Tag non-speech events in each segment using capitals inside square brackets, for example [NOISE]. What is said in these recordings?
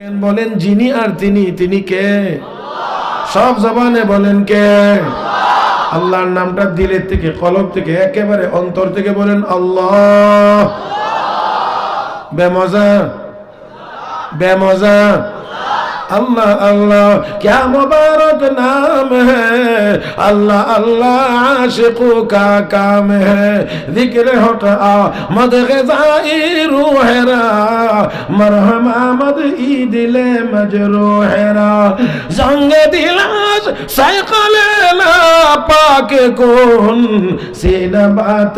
বলেন যিনি আর তিনি তিনি কে? সব জবানে বলেন কে? আল্লাহর নামটা দিলের থেকে, কলব থেকে, একেবারে অন্তর থেকে বলেন আল্লাহ। বেমজা বেমজা আল্লাহ আল্লাহ, ক্যা মুবারক নাম হ্যাঁ আল্লাহ আল্লাহ, আশিকু কা কাম হ্যাঁ জিক্র হটা মদ গজাই রুহেরা মরহম আমদ ই দিলে মজরুহেরা জঙ্গ দিলাস সাইকলে না পাক কোন? সিনা বাত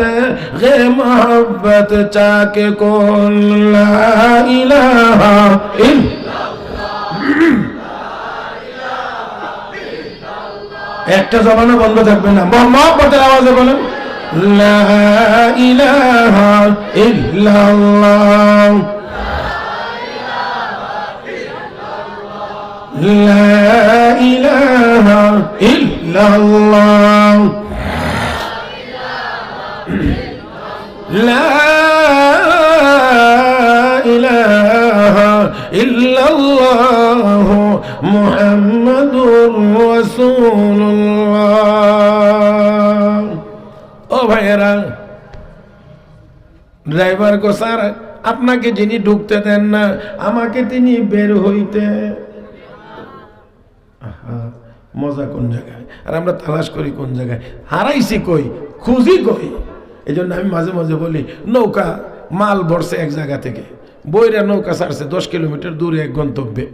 গে মোহব্বত চাকে কোন? লা ইলাহা একটা জবানও বন্ধ থাকবে না। মহব্বতের আওয়াজে বলেন লা ও ভাইয়েরা, ড্রাইভার গো, স্যার, আপনাকে যিনি ঢুকতে দেন না, আমাকে তিনি বের হইতে মজা কোন জায়গায়? আর আমরা তালাশ করি কোন জায়গায়? হারাইছি কই? খুঁজি কই? এই জন্য আমি মাঝে মাঝে বলি, নৌকা মাল ভরছে এক জায়গা থেকে। বইরা নৌকা ছাড়ছে, দশ কিলোমিটার দূরে এক গন্তব্যে।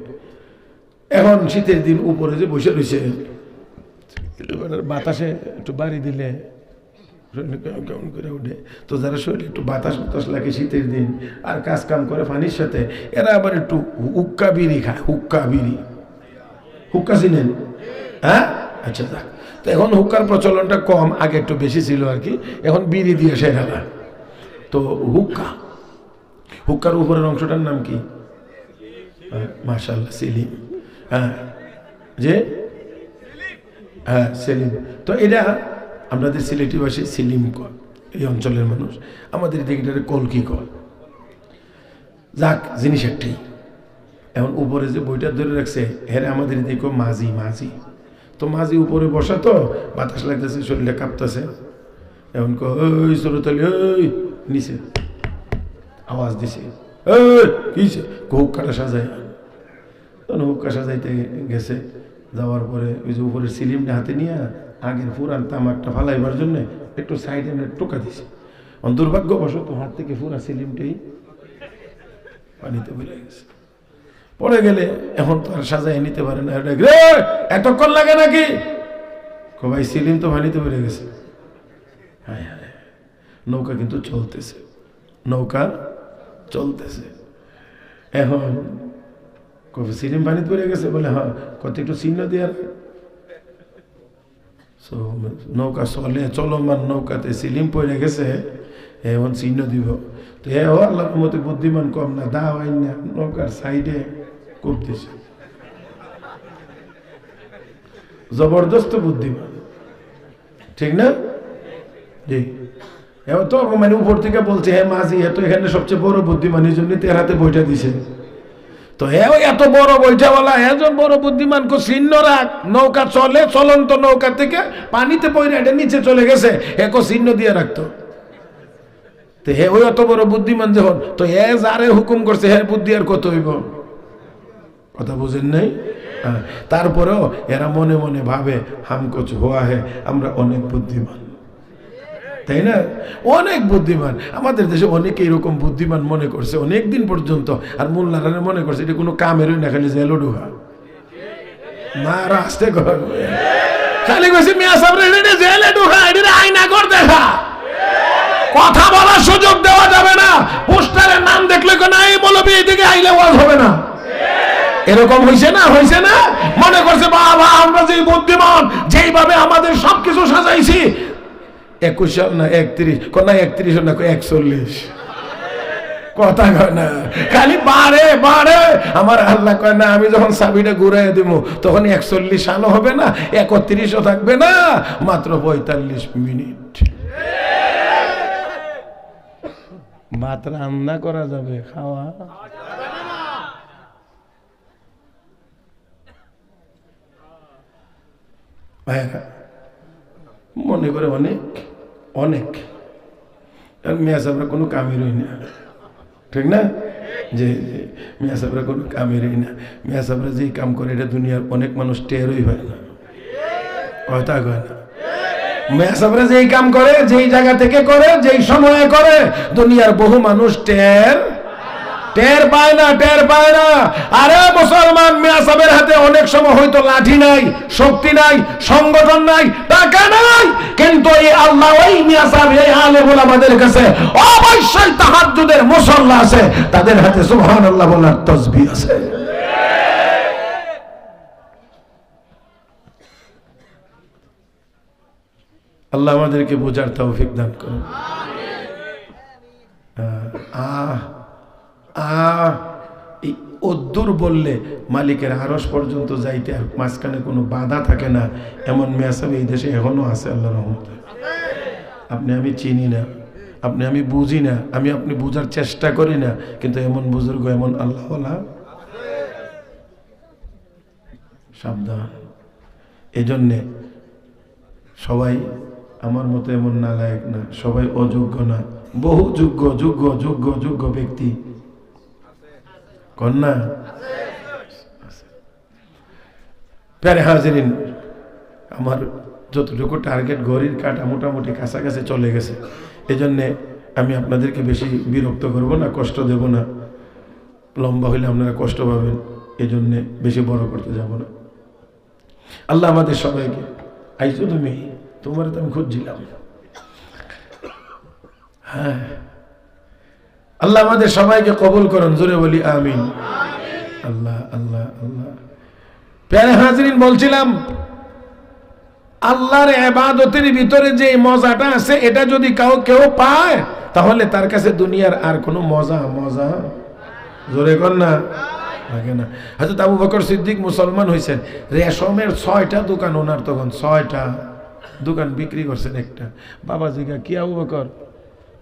এখন শীতের দিন উপরে যে বসে রয়েছে বাতাসে একটু বাড়ি দিলে কেমন করে উঠে। তো যারা শরীরে একটু বাতাস বাতাস লাগে শীতের দিন আর কাজ কাম করে পানির সাথে, এরা আবার একটু হুক্কা বিড়ি খায়, হুক্কা বিড়ি। হুক্কা চিনেন? হ্যাঁ? আচ্ছা যাক। তো এখন হুক্কার প্রচলনটা কম, আগে একটু বেশি ছিল আর কি। এখন বিড়ি দিয়ে সেরা তো হুক্কা। হুক্কার উপরের অংশটার নাম কি? মাশাল্লাহ সেলিম। হ্যাঁ। যে হ্যাঁ সেলিম। তো এটা আমাদের সিলেটি ভাষায় সেলিম কর এই অঞ্চলের মানুষ। আমাদের দিকে এটাকে কলকি কর যাক, জিনিস একটাই। এখন উপরে যে বইটা ধরে রাখছে হ্যাঁ আমাদের দিকে মাঝি মাঝি। তো মাঝি উপরে বসা তো, বাতাস লাগতেছে শরীরে কাঁপতেছে। এখন ওই সরতালি ওই নিচে। আওয়াজ দিছে কিছে হুক কাটা সাজায়। তখন হুক্কা সাজাইতে গেছে। যাওয়ার পরে ওই যে উপরের সিলিমটা হাতে নিয়ে আগের পুরান তামাকটা ফালাইবার জন্য একটু সাইডে টোকা দিছে। দুর্ভাগ্যবশত হাত থেকে পুরা সিলিমটাই পানিতে বেড়ে গেছে। পড়ে গেলে এখন তো আর সাজাই নিতে পারে না। এতক্ষণ লাগে নাকি? কো ভাই, সিলিম তো পানিতে বেড়ে গেছে। হ্যাঁ হ্যাঁ নৌকা কিন্তু চলতেছে। নৌকা চলতেছে। এখন কবে সিলিম পানিতে পড়ে গেছে বলে হ্যাঁ কত একটু চিহ্ন So, নৌকা চলে চলমান নৌকাতে সিলিম পড়ে গেছে এখন চিহ্ন দিব। তো এ আল্লাহর মতো বুদ্ধিমান কম না দা হয় না নৌকার সাইডে করতেছে জবরদস্ত বুদ্ধিমান। ঠিক না? জি। এবার তো মানে উপর থেকে বলছে হ্যাঁ মাঝি এ তো এখানে সবচেয়ে বড় বুদ্ধিমান এই জন্য তের হাতে বইটা দিছে। তো হ্যাঁ এত বড় বইটাওয়ালা এজন বড় বুদ্ধিমান কো চিহ্ন রাখ নৌকা চলে চলন্ত নৌকা থেকে পানিতে পড়ে এটা নিচে চলে গেছে হে কো চিহ্ন দিয়ে রাখতো। তো হে ওই অত বড় বুদ্ধিমান যখন তো হে যারে হুকুম করছে হে বুদ্ধি আর কত হইব? কথা বুঝেন নাই? হ্যাঁ, তারপরেও এরা মনে মনে ভাবে হামকোচ হওয়া হে আমরা অনেক বুদ্ধিমান। তাই না? অনেক বুদ্ধিমান। আমাদের দেশে অনেকে এরকম বুদ্ধিমান মনে করছে অনেক দিন পর্যন্ত। আর মোল্লারা মনে করছে, এটা কোনো কামেরই না, খালি জেলো ডুহা না, রাস্তে খালি কইছে, মিয়া সাহেব এটা জেলে ডুহা এটা আয়না কর দেখা। কথা বলার সুযোগ দেওয়া যাবে না। পোস্টারের নাম দেখলে কেন এই বলবি এদিকে আইলে ওয়াজ হবে না। এরকম হয়েছে না হয়েছে না? মনে করছে, বাবা, আমরা যে বুদ্ধিমান, যেইভাবে আমাদের সবকিছু সাজাইছি একুশ না, একত্রিশ। কোনা একত্রিশ না একচল্লিশ। কথা কয় না। খালি বাড়ে বাড়ে। আমার আল্লাহ কয়, না, আমি যখন চাবিটা ঘুরাই দিব তখন একচল্লিশ সালও হবে না, একত্রিশও থাকবে না, মাত্র পঁয়তাল্লিশ মিনিট। ভাত রান্না করা যাবে, খাওয়া। ভাইরা মনে করে অনেক অনেক। আর মেয়া সাহেবরা কোনো কামেরই না। ঠিক না? যে মিয়া সাহেবরা কোনো কামেরই না। মিয়া সাহেবরা যেই কাম করে, এটা দুনিয়ার অনেক মানুষ টেরই হয় না। কথা কয় না? মিয়া যেই কাম করে, যেই জায়গা থেকে করে, যেই সময়ে করে, দুনিয়ার বহু মানুষ টের টের পায় না, টের পায় না। আরে, মুসলমান মিয়া সাহেবের হাতে অনেক সময় হয়তো লাঠি নাই, শক্তি নাই, সংগঠন নাই, টাকা নাই। কিন্তু এই আল্লাহ ওই মিয়া সাহেব, এই আলে আমাদের কাছে অবশ্যই তাহাজ্জুদের মুসল্লা আছে। তাদের হাতে সুবহানাল্লাহ বলার তসবিহ আছে। আল্লাহ আমাদেরকে বোঝার তৌফিক দান করুন। আহ আহ এই অদ্দুর বললে মালিকের আরস পর্যন্ত যাইতে আর মাঝখানে কোনো বাধা থাকে না। এমন মেয়াসাব এই দেশে, এখনও আছে আল্লাহ রহমত। আপনি আমি চিনি না, আপনি আমি বুঝি না, আমি আপনি বুঝার চেষ্টা করি না, কিন্তু এমন বুজুর্গ, এমন আল্লাহ সাবধান। এজন্যে সবাই আমার মতো এমন নালায়ক না, সবাই অযোগ্য না। বহু যোগ্য যোগ্য যোগ্য যোগ্য ব্যক্তি। কন্যা? প্যারে হাজিরিন, আমার যতটুকু টার্গেট ঘড়ির কাটা মোটামুটি কাছাকাছি চলে গেছে। এই জন্যে আমি আপনাদেরকে বেশি বিরক্ত করব না, কষ্ট দেব না। লম্বা হইলে আপনারা কষ্ট পাবেন এই জন্যে বেশি বড় করতে যাব না। আল্লাহ আমাদের সবাইকে আইসো তুমি? তোমার তো আমি খুঁজছিলাম। হ্যাঁ। আল্লাহ আমাদের সবাইকে কবুল করুন, জোরে বলি, আমিন। আল্লাহ আল্লাহ আল্লাহ। প্যারে হাজরিন, বলছিলাম, আল্লাহর এবাদতের ভিতরে যে মজাটা আছে, এটা যদি কাউ কেউ পায়, তাহলে তার কাছে দুনিয়ার আর কোনো মজা মজা জোরে কর না, লাগে না। হাজরত আবু বকর সিদ্দিক মুসলমান হয়েছেন রেশমের ছয়টা দোকান ওনার তখন, ছয়টা দোকান বিক্রি করছেন একটা। বাবা জিগা কি আবু বকর?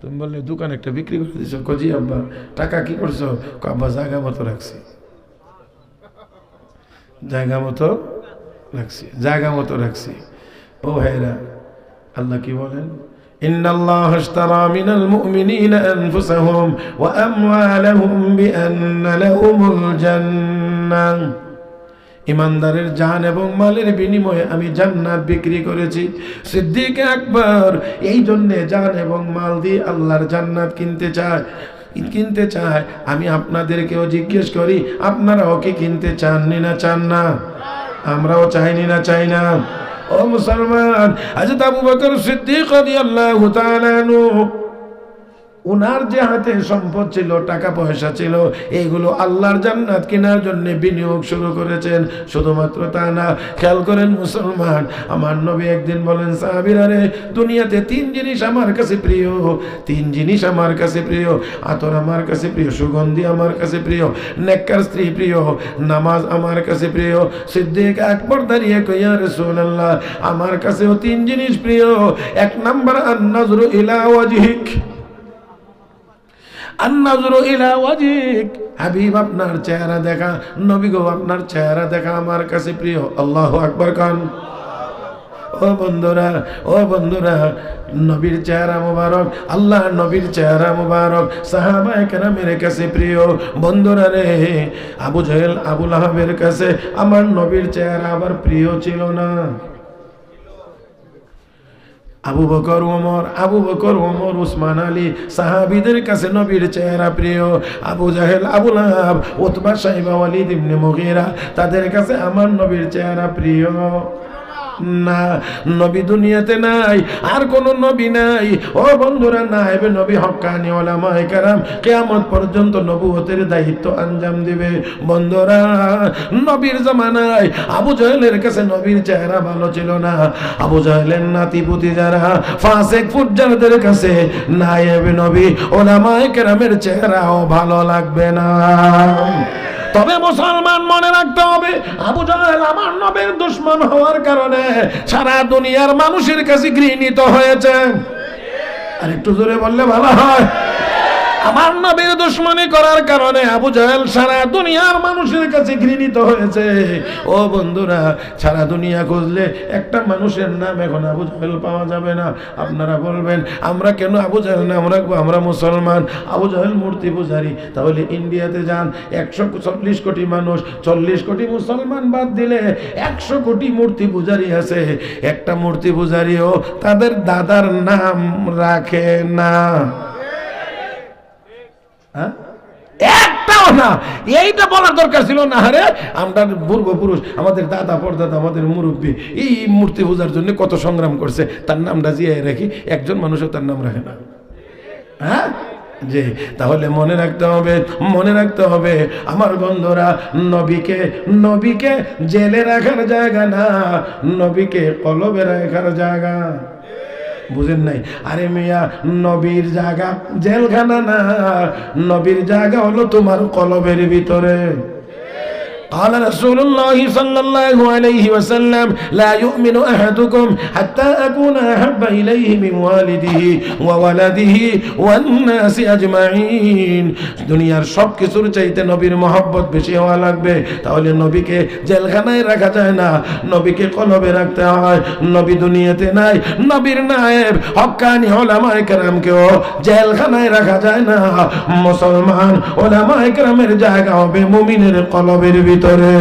তুমি বললে দোকান একটা বিক্রি করে দিছো কজি আব্বা টাকা কি করছো ক আব্বা জায়গা মতো রাখছি জায়গা মতো রাখছি জায়গা মতো রাখছি ও ভাইরা আল্লাহ কি বলেন إن الله اشترى من المؤمنين أنفسهم وأموالهم بأن لهم الجنة ইমানদারের জান এবং মালের বিনিময়ে আমি জান্নাত বিক্রি করেছি। সিদ্দিক আকবর, এই জন্যে জান এবং মাল দিয়ে আল্লাহর জান্নাত কিনতে চায়। কিনতে চায়। আমি আপনাদেরকেও জিজ্ঞেস করি, আপনারাও কি কিনতে চাননি না চান না? আমরাও চাইনি না চাই না। ও মুসলমান আজ আবু বকর সিদ্দিক রাদিয়াল্লাহু উনার যে হাতে সম্পদ ছিল, টাকা পয়সা ছিল এইগুলো আল্লাহর জান্নাত কেনার জন্য বিনিয়োগ শুরু করেছেন। শুধুমাত্র তা না, খেয়াল করেন মুসলমান, আমার নবী একদিন বলেন, সাহাবিরা রে, দুনিয়াতে তিন জিনিস আমার কাছে প্রিয়, তিন জিনিস আমার কাছে প্রিয়, আতর আমার কাছে প্রিয়, সুগন্ধি আমার কাছে প্রিয়, নেককার স্ত্রী প্রিয়, নামাজ আমার কাছে প্রিয়, সিদ্দিক আকবর দাঁড়িয়ে কইয়া রসুল আল্লাহ আমার কাছেও তিন জিনিস প্রিয়, এক নাম্বার আন নজরু ইলা ওয়াজহিক। আন্নাজরু ওয়াজিক। হাবিব, আপনার চেহারা দেখা। নবী গো, আপনার চেহারা দেখা আমার কাছে প্রিয়। আল্লাহ আকবর খান ও বন্ধুরা ও বন্ধুরা, নবীর চেহারা মুবারক আল্লাহ নবীর চেহারা মুবারক সাহাবা একরামের কাছে প্রিয়। বন্ধুরা রে, আবু জাহেল, আবুল আহাবের কাছে আমার নবীর চেহারা আবার প্রিয় ছিল না। আবু বকর ওমর আবু বকর ওমর উসমান আলী সাহাবিদের কাছে নবীর চেহারা প্রিয়। আবু জাহেল আবুল আহাব ওতবা সাহিবা আলী দিমনে মুগীরা, তাদের কাছে আমার নবীর চেহারা প্রিয়। না, নবী দুনিয়াতে নাই, আর কোন নবী নাই। ও বন্ধুরা নাইবে নবী হক্কানি ওলামায়ে কেরাম কিয়ামত পর্যন্ত নবুয়তের দায়িত্ব আঞ্জাম দিবে। বন্ধুরা, নবীর জামানায় আবু জাহেলের কাছে নবীর চেহারা ভালো ছিল না। আবু জাহেলের নাতিপুতি যারা, ফাসেক ফুজ্জারদের কাছে নায়েবে নবী ওলামায়ে কেরামের চেহারাও ভালো লাগবে না। তবে মুসলমান মনে রাখতে হবে, আবু জাহেল আমার নবীর দুশ্মন হওয়ার কারণে সারা দুনিয়ার মানুষের কাছে ঘৃণিত হয়েছে। আর একটু জোরে বললে ভালো হয়। আমার নবীর দুশ্মনী করার কারণে আবু জাহেল সারা দুনিয়ার মানুষের কাছে ঘৃণিত হয়েছে। ও বন্ধুরা, সারা দুনিয়া খুঁজলে একটা মানুষের নাম এখন আবু জাহেল পাওয়া যাবে না। আপনারা বলবেন, আমরা কেন আবু জাহেল নাম রাখব? আমরা মুসলমান। আবু জাহেল মূর্তি পূজারি। তাহলে ইন্ডিয়াতে যান, একশো চল্লিশ কোটি মানুষ, চল্লিশ কোটি মুসলমান বাদ দিলে একশো কোটি মূর্তি পূজারি আছে। একটা মূর্তি পূজারিও তাদের দাদার নাম রাখে না। হ্যাঁ? একটাও না। এইটা বলার দরকার ছিল না, আরে আমরা পূর্বপুরুষ, আমাদের দাদা পরদাদা, আমাদের মুরব্বী, এই মূর্তি পূজার জন্য কত সংগ্রাম করছে, তার নামটা জিয়াই রাখি একজন মানুষও তার নাম রাখে না। হ্যাঁ? যে তাহলে মনে রাখতে হবে, মনে রাখতে হবে, আমার বন্ধুরা, নবীকে নবীকে জেলে রাখার জায়গা না, নবীকে কলবে রাখার জায়গা। বুঝেন নাই? আরে মিয়া নবীর জায়গা জেলখানা না। নবীর জায়গা হলো তোমার কলবের ভিতরে। قال رسول الله صلى الله عليه وسلم لا يؤمن أحدكم حتى أكون أحب إليه من والده وولده والناس أجمعين দুনিয়ার সব কিছুর চাইতে নবীর মহব্বত বেশি হওয়া লাগবে তাহলে নবীকে জেলখানায় রাখা যায় না নবীকে কলবে রাখতে হয় নবী দুনিয়াতে নাই নবীর নায়েব হক্কানি ওলামায়ে কেরামকেও জেলখানায় রাখা যায় না মুসলমান ওলামায়ে কেরামের জায়গা হবে মুমিনের কলবের ভিতরে।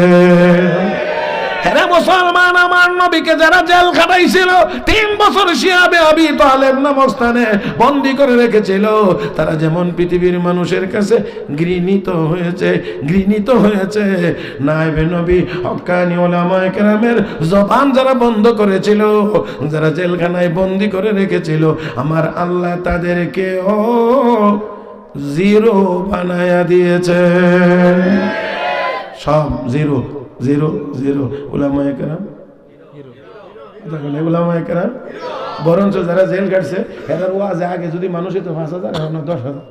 হ্যাঁ মুসলমান, আমার নবীকে যারা জেল খাটাইছিল, তিন বছর শিয়াবে আবি তালেব নামক বন্দি করে রেখেছিল। তারা যেমন পৃথিবীর মানুষের কাছে ঘৃণিত হয়েছে ঘৃণিত হয়েছে নাইবে নবী হক্কানি ওলামায়ে কেরামের জবান যারা বন্ধ করেছিল, যারা জেলখানায় বন্দি করে রেখেছিল, আমার আল্লাহ তাদেরকে ও জিরো বানায়া দিয়েছেন সব জিরো জিরো জিরো। ওলামায় কেরাম? বরঞ্চ যারা জেল কাটছে, এদের ওয়াজ আগে যদি মানুষই তো পাঁচ হাজার দশ হাজার।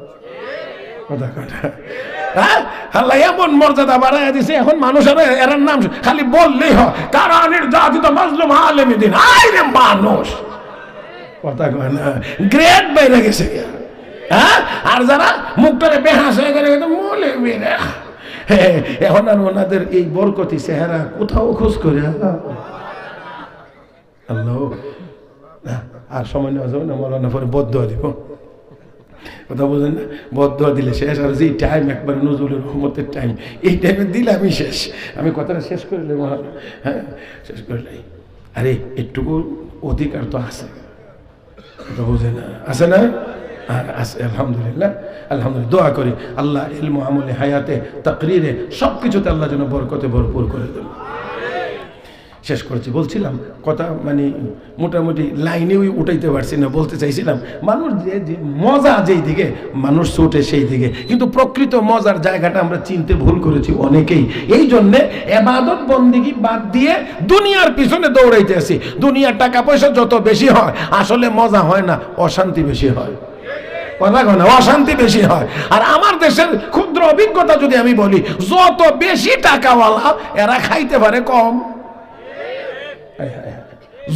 কথা কথা হ্যাঁ? দিছে, এখন মানুষের নাম খালি বললেই মানুষ! কথা হ্যাঁ? আর যারা মুখটারে বেহাস হয়ে গেলে মলে বেরা হ্যাঁ, [LAUGHS] এখন আর ওনাদের এই বরকতি চেহারা কোথাও খোঁজ করে আল্লাহ। না, আর সময় নেওয়া যাবে না মৌলানা পরে বদ্ধ দিব। কথা বোঝেন না? বদ্ধ দিলে শেষ আর যে টাইম একবার নজরুলের রহমতের টাইম এই টাইমে দিলে আমি শেষ। আমি কথাটা শেষ করে নেব হ্যাঁ? শেষ করে নেই। আরে একটুকু অধিকার তো আছে। কথা বোঝে না? আছে না আলহামদুলিল্লাহ আলহামদুলিল্লাহ, দোয়া করি আল্লাহ ইলমু আমলে হায়াতে, তাকরিরে সব কিছুতে আল্লাহ যেন বরকতে ভরপুর করে দেন। শেষ করেছি, বলছিলাম, কথা মানে মোটামুটি লাইনে উঠাইতে পারছি না, বলতে চাইছিলাম, মানুষ যে যে মজা যেই দিকে, মানুষ ছুটে সেই দিকে। কিন্তু প্রকৃত মজার জায়গাটা আমরা চিনতে ভুল করেছি অনেকেই। এই জন্যে এবাদত বন্দিগি বাদ দিয়ে দুনিয়ার পিছনে দৌড়াইতে আসি। দুনিয়ার টাকা পয়সা যত বেশি হয়, আসলে মজা হয় না, অশান্তি বেশি হয়। কথা কয় না, অশান্তি বেশি হয়। আর আমার দেশের ক্ষুদ্র অভিজ্ঞতা যদি আমি বলি, যত বেশি টাকাওয়ালা এরা খাইতে পারে কম।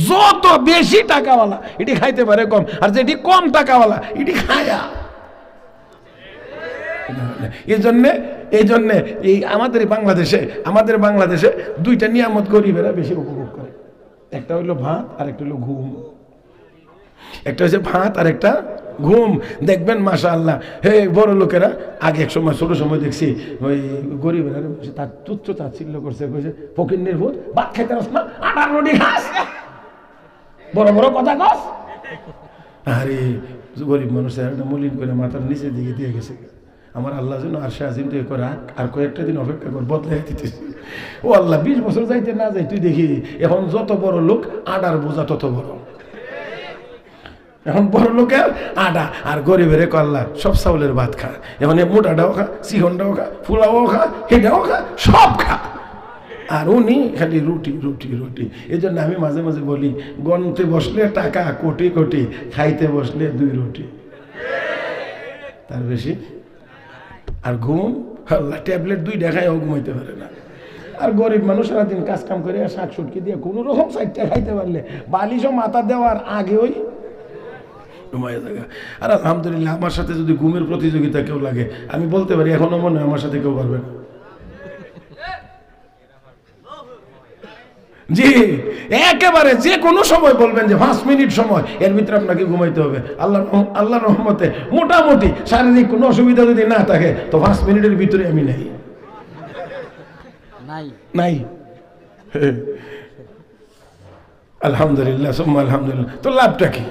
যত বেশি টাকাওয়ালা, এটি খাইতে পারে কম। আর যেটি কম টাকাওয়ালা, এটি খায়া। এই জন্যে এই জন্যে এই আমাদের বাংলাদেশে আমাদের বাংলাদেশে দুইটা নিয়ামত গরিবেরা বেশি উপভোগ করে। একটা হইল ভাত আর একটা হইল ঘুম। একটা হচ্ছে ভাত আর একটা ঘুম, দেখবেন মাসা আল্লাহ হে বড় লোকেরা, আগে এক সময়, ছোট সময় দেখছি, ওই গরিবেরা তার তুচ্ছ তাচ্ছিল্য করছে, কইছে, ফকির নির্ভূত ভাত খেতে আস না, আটার রুটি খাস? বড় বড় কথা কস। আরে, গরিব মানুষের একটা মলিন করে মাথার নিচে দিকে দিয়ে গেছে। আমার আল্লাহ যেন আর আজিম দিয়ে করে, আর কয়েকটা দিন অপেক্ষা কর বদলাই দিতেছি। ও আল্লাহ, বিশ বছর যাইতে না যাই তুই দেখি, এখন যত বড় লোক আডার বোঝা তত বড়। এখন বড় লোকের আটা আর গরিবের কল্লা, সব চাউলের ভাত খা। এখন মোটাটাও খা চিকনটাও খা ফুলাও খা, হেটাও খা, সব খা। আর উনি খালি রুটি রুটি রুটি। এই জন্য আমি মাঝে মাঝে বলি গনতে বসলে টাকা, কোটি কোটি, খাইতে বসলে দুই রুটি। তার বেশি? আর ঘুম? আল্লাহ, ট্যাবলেট দুই দেখায় ঘুমাইতে পারে না। আর গরিব মানুষ সারাদিন কাজ কাম করে শাক সুটকি দিয়ে কোনো রকম সাইডটা খাইতে পারলে, বালিশও মাথা দেওয়ার আগে ওই ঘুমায় থাকা। আর আলহামদুলিল্লাহ আমার সাথে যদি ঘুমের প্রতিযোগিতা কেউ লাগে আমি বলতে পারি এখনও মনে হয় আমার সাথে কেউ পারবে না। জি একেবারে যে কোনো সময় বলবেন যে পাঁচ মিনিট সময় এর ভিতরে আপনাকে ঘুমাইতে হবে। আল্লাহ আল্লাহ রহমতে মোটামুটি শারীরিক কোনো অসুবিধা যদি না থাকে তো পাঁচ মিনিটের ভিতরে আমি নাই। নাই। নাই। আলহামদুলিল্লাহ সুম্মা আলহামদুলিল্লাহ। তো লাভটা কি?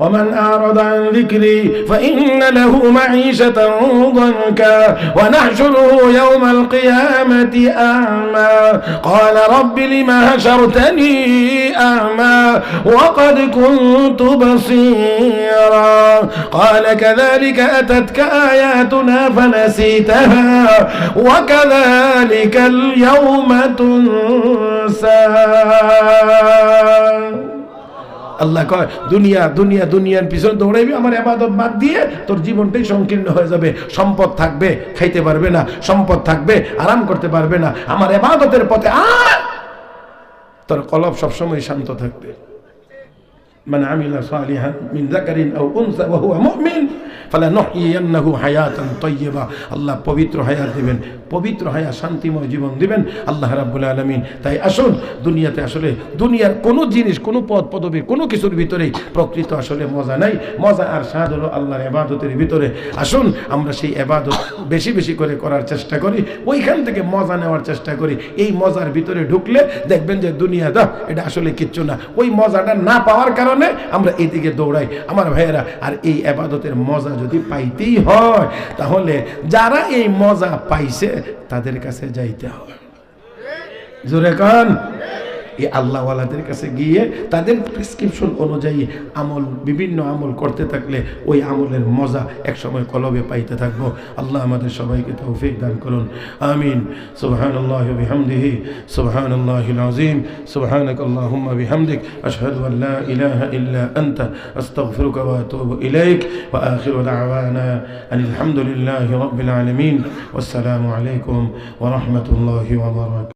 ومن أعرض عن ذكري فإن له معيشة ضنكا ونحشره يوم القيامة أعمى. قال رب لما حشرتني أعمى وقد كنت بصيرا. قال كذلك أتتك آياتنا فنسيتها وكذلك اليوم تنسى. আল্লাহ কয়, দুনিয়া দুনিয়া, দুনিয়ার পিছনে দৌড়াইবি, আমার আবাদত বাদ দিয়ে তোর জীবনটাই সংকীর্ণ হয়ে যাবে। সম্পদ থাকবে, খাইতে পারবে না। সম্পদ থাকবে, আরাম করতে পারবে না। আমার আবাদতের পথে আর তোর কলব সবসময় শান্ত থাকবে। মানে আমিলা সালিহান মিন জাকারিন উনসা ফলে আল্লাহ পবিত্র হায়াত দেবেন, পবিত্র হায়া শান্তিময় জীবন দিবেন। আল্লাহ রাবুল আলমিন, তাই আসুন, দুনিয়াতে আসলে দুনিয়ার কোনো জিনিস, কোনো পদ পদবি কোনো কিছুর ভিতরেই প্রকৃত আসলে মজা নাই। মজা আর স্বাদ হলো আল্লাহর এবাদতের ভিতরে। আসুন, আমরা সেই এবাদত বেশি বেশি করে করার চেষ্টা করি, ওইখান থেকে মজা নেওয়ার চেষ্টা করি। এই মজার ভিতরে ঢুকলে দেখবেন যে দুনিয়া দা এটা আসলে কিচ্ছু না। ওই মজাটা না পাওয়ার কারণে আমরা এদিকে দৌড়াই। আমার ভাইয়েরা, আর এই এবাদতের মজা যদি পাইতেই হয় তাহলে যারা এই মজা পাইছে তাদের কাছে যাইতে হয়। জোরে কান। এই আল্লাহওয়ালাদের কাছে গিয়ে তাদের প্রেসক্রিপশন অনুযায়ী আমল, বিভিন্ন আমল করতে থাকলে ওই আমলের মজা একসময় কলবে পাইতে থাকব। আল্লাহ আমাদের সবাইকে তৌফিক দান করুন। আমিন। সুবহান আল্লাহ বিহামদিহি সুবহান আল্লাহ আজিম সুবহানক আশহাদু আন লা ইলাহা ইল্লা আনতা, আস্তাগফিরুকা ওয়া আতুবু ইলাইক। ওয়া আখিরু দাওয়ানা আনিল হামদুলিল্লাহি রাব্বিল আলামিন। ওয়াসসালামু আলাইকুম ওয়া রাহমাতুল্লাহি ওয়া বারাকাতুহু।